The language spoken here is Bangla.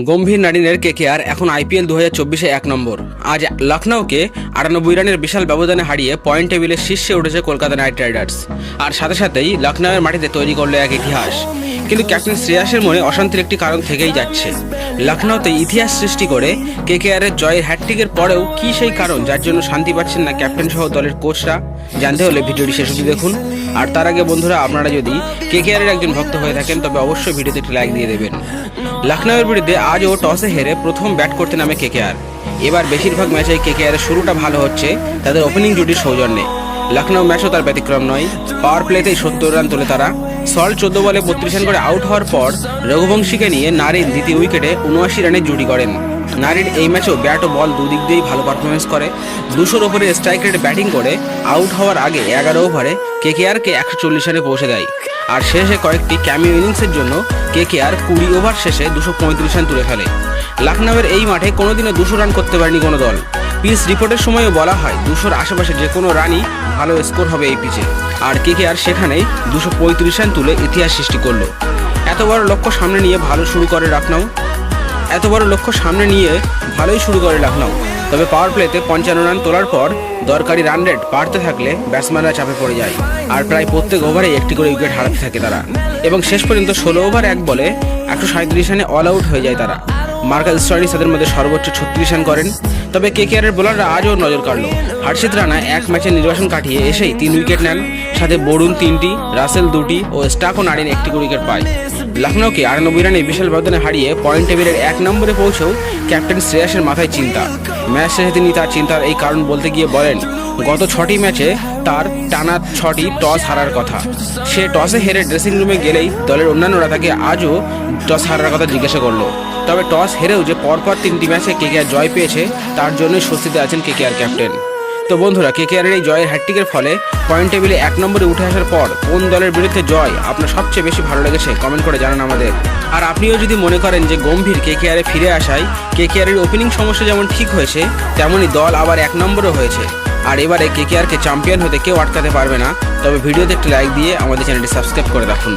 গম্ভীর নারিনের কেকেআর এখন আইপিএল দু হাজার চব্বিশে এক নম্বর। আজ লখনৌকে আটানব্বই রানের বিশাল ব্যবধানে হারিয়ে পয়েন্ট টেবিলের শীর্ষে উঠেছে কলকাতা নাইট রাইডার্স। আর সাথে সাথেই লখনৌয়ের মাটিতে তৈরি করল এক ইতিহাস। কিন্তু ক্যাপ্টেন শ্রেয়াসের মনে অশান্তির একটি কারণ থেকেই যাচ্ছে। লখনৌতে ইতিহাস সৃষ্টি করে কে কে কেকেআরের জয়ের হ্যাটট্রিকের পরেও কি সেই কারণ যার জন্য শান্তি পাচ্ছেন না ক্যাপ্টেন সহ দলের কোচরা জানতে হলে ভিডিওটি শেষ অবধি দেখুন। আর তার আগে বন্ধুরা, আপনারা যদি কেকেআরের একজন ভক্ত হয়ে থাকেন, তবে অবশ্যই ভিডিওতে একটি লাইক দিয়ে দেবেন। লখনৌয়ের বিরুদ্ধে আজও টসে হেরে প্রথম ব্যাট করতে নামে কেকেআর। এবার বেশিরভাগ ম্যাচে কে কে কেকেআরের শুরুটা ভালো হচ্ছে, তাদের ওপেনিং জুটির সৌজন্যে। লখনৌ ম্যাচও তার ব্যতিক্রম নয়। পাওয়ার প্লেতেই সত্তর রান তোলে তারা। সল্ট চোদ্দ বলে বত্রিশ রান করে আউট হওয়ার পর রঘুবংশীকে নিয়ে নারিন দ্বিতীয় উইকেটে উনআশি রানে জুটি করেন। নারিন এই ম্যাচেও ব্যাট ও বল দুদিক দিয়েই ভালো পারফরমেন্স করে। দুশোর ওপরে স্ট্রাইক রেটে ব্যাটিং করে আউট হওয়ার আগে এগারো ওভারে কেকেআরকে একশো চল্লিশ রানে পৌঁছে দেয়। আর শেষে কয়েকটি ক্যামিও ইনিংসের জন্য কে কেকেআর কুড়ি ওভার শেষে দুশো পঁয়ত্রিশ রান তুলে ফেলে। লখনৌয়ের এই মাঠে কোনোদিনও দুশো রান করতে পারেনি কোনো দল। পিচ রিপোর্টের সময়ও বলা হয় দুশোর আশেপাশে যে কোনো রানই ভালো স্কোর হবে এই পিচে। আর কেকেআর সেখানেই দুশো পঁয়ত্রিশ রান তুলে ইতিহাস সৃষ্টি করল। এত বড় লক্ষ্য সামনে নিয়ে ভালো শুরু করে লখনৌ এত বড় লক্ষ্য সামনে নিয়ে ভালোই শুরু করে লখনৌ তবে পাওয়ার প্লেতে পঞ্চান্ন রান তোলার পর দরকারি রান রেট বাড়তে থাকলে ব্যাটসম্যানরা চাপে পড়ে যায়। আর প্রায় প্রত্যেক ওভারে একটি করে উইকেট হারাতে থাকে তারা। এবং শেষ পর্যন্ত ষোলো ওভার এক বলে একশো সাঁত্রিশ রানে অল আউট হয়ে যায় তারা। মার্কাস স্টার্নিস তাদের মধ্যে সর্বোচ্চ ছত্রিশ রান করেন। তবে কেকেআরের বোলাররা আজও নজর কাড়ল। হর্ষিত রানা এক ম্যাচে নির্বাসন কাটিয়ে এসেই তিন উইকেট নেন। সাথে বরুণ তিনটি, রাসেল দুটি ও স্টাকো নারিন একটি উইকেট পায়। লখনৌকে আটানব্বই রানে বিশাল ব্যবধানে হারিয়ে পয়েন্ট টেবিলের এক নম্বরে পৌঁছেও ক্যাপ্টেন শ্রেয়াসের মাথায় চিন্তা। ম্যাচ শেষে তিনি তার চিন্তার এই কারণ বলতে গিয়ে বলেন, গত ছটি ম্যাচে তার টানা ছটি টস হারার কথা। সে টসে হেরে ড্রেসিং রুমে গেলেই দলের অন্যান্যরা তাকে আজও টস হারার কথা জিজ্ঞাসা করল। তবে টস হেরেও যে পরপর তিনটি ম্যাচে কেকেআর জয় পেয়েছে, তার জন্যই স্বস্তিতে আছেন কেকেআর ক্যাপ্টেন। তো বন্ধুরা কেকেআরের এই জয়ের হ্যাট্রিকের ফলে পয়েন্ট টেবিলে এক নম্বরে উঠে আসার পর কোন দলের বিরুদ্ধে জয় আপনার সবচেয়ে বেশি ভালো লেগেছে কমেন্ট করে জানান আমাদের। আর আপনিও যদি মনে করেন যে গম্ভীর কেকেআরে ফিরে আসায় কেকেআরের ওপেনিং সমস্যা যেমন ঠিক হয়েছে, তেমনই দল আবার এক নম্বরও হয়েছে। আর এবারে কেকেআরকে চ্যাম্পিয়ন হতে কেউ আটকাতে পারবে না, তবে ভিডিওতে একটি লাইক দিয়ে আমাদের চ্যানেলটি সাবস্ক্রাইব করে রাখুন।